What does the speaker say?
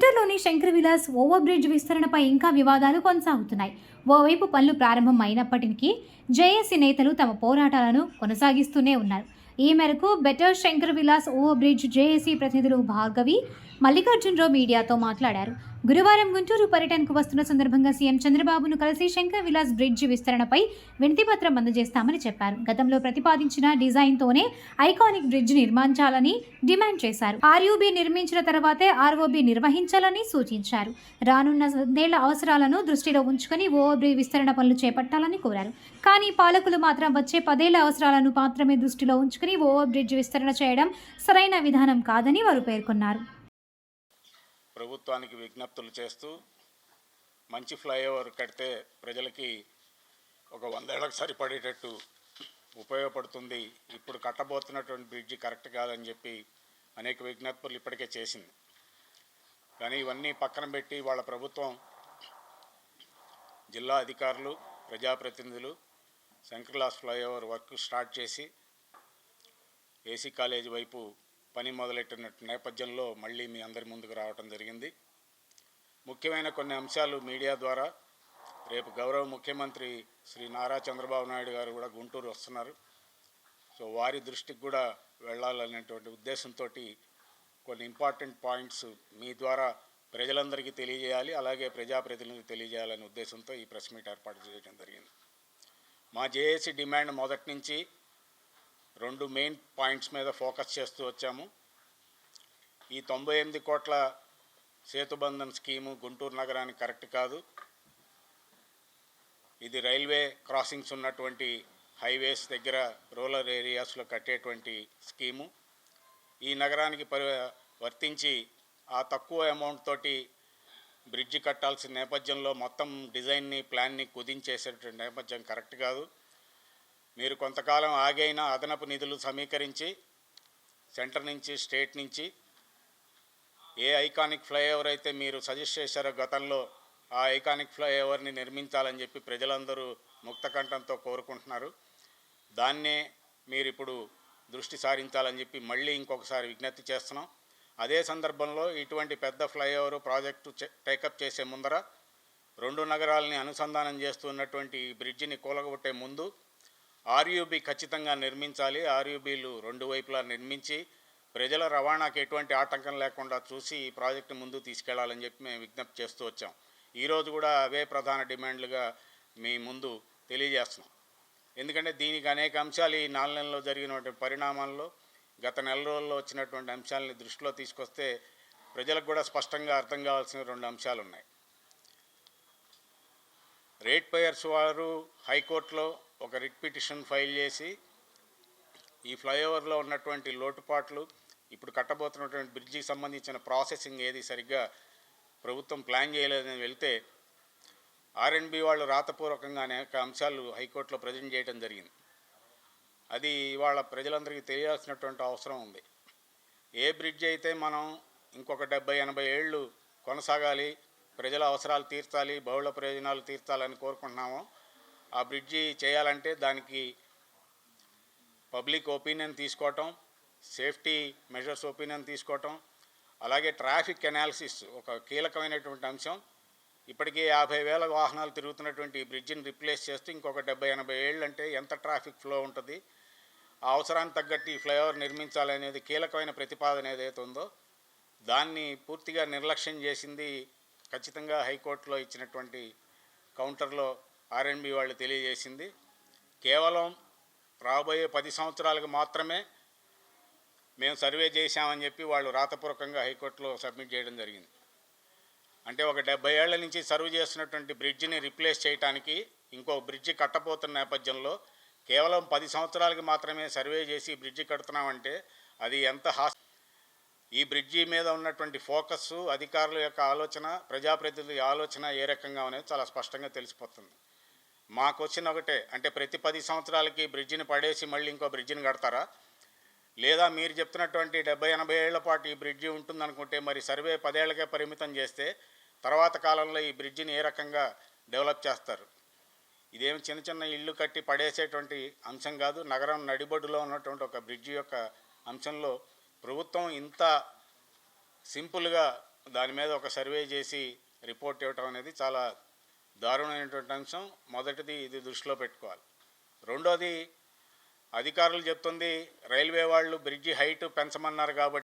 గుంటూరులోని Shankar Vilas over bridge విస్తరణపై ఇంకా వివాదాలు కొనసాగుతున్నాయి. ఓవైపు పనులు ప్రారంభం అయినప్పటికీ జేఏసీ నేతలు తమ పోరాటాలను కొనసాగిస్తూనే ఉన్నారు. ఈ మేరకు better Shankar Vilas over bridge JAC ప్రతినిధులు భార్గవి మల్లికార్జునరావు మీడియాతో మాట్లాడారు. గురువారం గుంటూరు పర్యటనకు వస్తున్న సందర్భంగా సీఎం చంద్రబాబును కలిసి శంకర్ విలాస్ బ్రిడ్జ్ విస్తరణపై వినతిపత్రం అందజేస్తామని చెప్పారు. గతంలో ప్రతిపాదించిన డిజైన్తోనే ఐకానిక్ బ్రిడ్జ్ నిర్మించాలని డిమాండ్ చేశారు. ఆర్యూబీ నిర్మించిన తర్వాతే ఆర్ఓబీ నిర్వహించాలని సూచించారు. రానున్న నేళ్ళ అవసరాలను దృష్టిలో ఉంచుకొని ఓవర్ విస్తరణ పనులు చేపట్టాలని కోరారు. కానీ పాలకులు మాత్రం వచ్చే పదేళ్ళ అవసరాలను మాత్రమే దృష్టిలో ఉంచుకుని ఓవర్ బ్రిడ్జ్ విస్తరణ చేయడం సరైన విధానం కాదని వారు పేర్కొన్నారు. ప్రభుత్వానికి విజ్ఞప్తులు చేస్తూ మంచి ఫ్లైఓవర్ కడితే ప్రజలకి ఒక వందేళ్ళకు సరిపడేటట్టు ఉపయోగపడుతుంది. ఇప్పుడు కట్టబోతున్నటువంటి బ్రిడ్జి కరెక్ట్ కాదని చెప్పి అనేక విజ్ఞప్తులు ఇప్పటికే చేసింది. కానీ ఇవన్నీ పక్కన పెట్టి వాళ్ళ ప్రభుత్వం జిల్లా అధికారులు ప్రజాప్రతినిధులు శంకర్లాస్ ఫ్లైఓవర్ వర్క్ స్టార్ట్ చేసి ఏసీ కాలేజ్ వైపు పని మొదలెట్టిన నేపథ్యంలో మళ్ళీ మీ అందరి ముందుకు రావటం జరిగింది. ముఖ్యమైన కొన్ని అంశాలు మీడియా ద్వారా రేపు గౌరవ ముఖ్యమంత్రి శ్రీ నారా చంద్రబాబు నాయుడు గారు కూడా గుంటూరు వస్తున్నారు. సో వారి దృష్టికి కూడా వెళ్ళాలనేటువంటి ఉద్దేశంతో కొన్ని ఇంపార్టెంట్ పాయింట్స్ మీ ద్వారా ప్రజలందరికీ తెలియజేయాలి అలాగే ప్రజాప్రతినిధులకు తెలియజేయాలనే ఉద్దేశంతో ఈ ప్రెస్ మీట్ ఏర్పాటు చేయడం జరిగింది. మా జేఏసీ డిమాండ్ మొదటి నుంచి రెండు మెయిన్ పాయింట్స్ మీద ఫోకస్ చేస్తూ వచ్చాము. ఈ తొంభై ఎనిమిది కోట్ల సేతుబంధన్ స్కీము గుంటూరు నగరానికి కరెక్ట్ కాదు. ఇది రైల్వే క్రాసింగ్స్ ఉన్నటువంటి హైవేస్ దగ్గర రూరల్ ఏరియాస్లో కట్టేటువంటి స్కీము. ఈ నగరానికి పరి వర్తించి ఆ తక్కువ అమౌంట్ తోటి బ్రిడ్జి కట్టాల్సిన నేపథ్యంలో మొత్తం డిజైన్ని ప్లాన్ని కుదించేసేటువంటి నేపథ్యం కరెక్ట్ కాదు. మీరు కొంతకాలం ఆగైనా అదనపు నిధులు సమీకరించి సెంటర్ నుంచి స్టేట్ నుంచి ఏ ఐకానిక్ ఫ్లైఓవర్ అయితే మీరు సజెస్ట్ చేశారో గతంలో ఆ ఐకానిక్ ఫ్లైఓవర్ని నిర్మించాలని చెప్పి ప్రజలందరూ ముక్తకంఠంతో కోరుకుంటున్నారు. దాన్నే మీరు ఇప్పుడు దృష్టి సారించాలని చెప్పి మళ్ళీ ఇంకొకసారి విజ్ఞప్తి చేస్తున్నాం. అదే సందర్భంలో ఇటువంటి పెద్ద ఫ్లైఓవర్ ప్రాజెక్టు టేకప్ చేసే ముందర రెండు నగరాలని అనుసంధానం చేస్తున్నటువంటి ఈ బ్రిడ్జిని కూలగొట్టే ముందు ఆర్యూబీ ఖచ్చితంగా నిర్మించాలి. ఆర్యూబీలు రెండు వైపులా నిర్మించి ప్రజల రవాణాకి ఎటువంటి ఆటంకం లేకుండా చూసి ఈ ప్రాజెక్టు ముందు తీసుకెళ్ళాలని చెప్పి మేము విజ్ఞప్తి చేస్తూ వచ్చాం. ఈరోజు కూడా అవే ప్రధాన డిమాండ్లుగా మీ ముందు తెలియజేస్తున్నాం. ఎందుకంటే దీనికి అనేక అంశాలు ఈ నాలుగు నెలల్లో జరిగినటువంటి పరిణామాల్లో గత నెల రోజుల్లో వచ్చినటువంటి అంశాలని దృష్టిలో తీసుకొస్తే ప్రజలకు కూడా స్పష్టంగా అర్థం కావాల్సిన రెండు అంశాలు ఉన్నాయి రేట్ పేయర్స్ వారు హైకోర్టులో ఒక రిట్ పిటిషన్ ఫైల్ చేసి ఈ ఫ్లైఓవర్లో ఉన్నటువంటి లోటుపాట్లు ఇప్పుడు కట్టబోతున్నటువంటి బ్రిడ్జికి సంబంధించిన ప్రాసెసింగ్ ఏది సరిగ్గా ప్రభుత్వం ప్లాన్ చేయలేదని వెళ్తే ఆర్ఎండ్బి వాళ్ళు రాతపూర్వకంగా అనేక అంశాలు హైకోర్టులో ప్రజెంట్ చేయడం జరిగింది. అది ఇవాళ ప్రజలందరికీ తెలియాల్సినటువంటి అవసరం ఉంది. ఏ బ్రిడ్జ్ అయితే మనం ఇంకొక డెబ్బై ఎనభై ఏళ్ళు కొనసాగాలి ప్రజల అవసరాలు తీర్చాలి బహుళ ప్రయోజనాలు తీర్చాలని కోరుకుంటున్నామో ఆ బ్రిడ్జి చేయాలంటే దానికి పబ్లిక్ ఒపీనియన్ తీసుకోవటం సేఫ్టీ మెజర్స్ ఒపీనియన్ తీసుకోవటం అలాగే ట్రాఫిక్ అనాలిసిస్ ఒక కీలకమైనటువంటి అంశం. ఇప్పటికే యాభై వేల వాహనాలు తిరుగుతున్నటువంటి ఈ బ్రిడ్జిని రిప్లేస్ చేస్తూ ఇంకొక డెబ్బై ఎనభై ఏళ్ళు అంటే ఎంత ట్రాఫిక్ ఫ్లో ఉంటుంది ఆ అవసరానికి తగ్గట్టు ఈ ఫ్లైఓవర్ నిర్మించాలనేది కీలకమైన ప్రతిపాదన ఏదైతే ఉందో దాన్ని పూర్తిగా నిర్లక్ష్యం చేసింది ఖచ్చితంగా హైకోర్టులో ఇచ్చినటువంటి కౌంటర్లో ఆర్ఎన్బి వాళ్ళు తెలియజేసింది. కేవలం రాబోయే పది సంవత్సరాలకు మాత్రమే మేము సర్వే చేశామని చెప్పి వాళ్ళు రాతపూర్వకంగా హైకోర్టులో సబ్మిట్ చేయడం జరిగింది. అంటే ఒక డెబ్బై ఏళ్ళ నుంచి సర్వ్ చేస్తున్నటువంటి బ్రిడ్జిని రిప్లేస్ చేయడానికి ఇంకో బ్రిడ్జి కట్టబోతున్న నేపథ్యంలో కేవలం పది సంవత్సరాలకి మాత్రమే సర్వే చేసి బ్రిడ్జి కడుతున్నామంటే అది ఎంత హాస్ ఈ బ్రిడ్జి మీద ఉన్నటువంటి ఫోకస్ అధికారుల యొక్క ఆలోచన ప్రజాప్రతినిధుల ఆలోచన ఏ రకంగా అనేది చాలా స్పష్టంగా తెలిసిపోతుంది. మా క్వశ్చన్ ఒకటే అంటే ప్రతి పది సంవత్సరాలకి బ్రిడ్జిని పడేసి మళ్ళీ ఇంకో బ్రిడ్జిని కడతారా? లేదా మీరు చెప్తున్నటువంటి డెబ్బై ఎనభై ఏళ్ళ పాటు ఈ బ్రిడ్జి ఉంటుందనుకుంటే మరి సర్వే పదేళ్ళకే పరిమితం చేస్తే తర్వాత కాలంలో ఈ బ్రిడ్జిని ఏ రకంగా డెవలప్ చేస్తారు? ఇదేమి చిన్న చిన్న ఇల్లు కట్టి పడేసేటువంటి అంశం కాదు నగరం నడిబొడ్డులో ఉన్నటువంటి ఒక బ్రిడ్జి యొక్క అంశంలో ప్రభుత్వం ఇంత సింపుల్గా దాని మీద ఒక సర్వే చేసి రిపోర్ట్ ఇవ్వటం అనేది చాలా దారుణమైనటువంటి అంశం. మొదటిది ఇది దృష్టిలో పెట్టుకోవాలి. రెండోది అధికారులు చెప్తుంది రైల్వే వాళ్ళు బ్రిడ్జి హైట్ పెంచమన్నారు కాబట్టి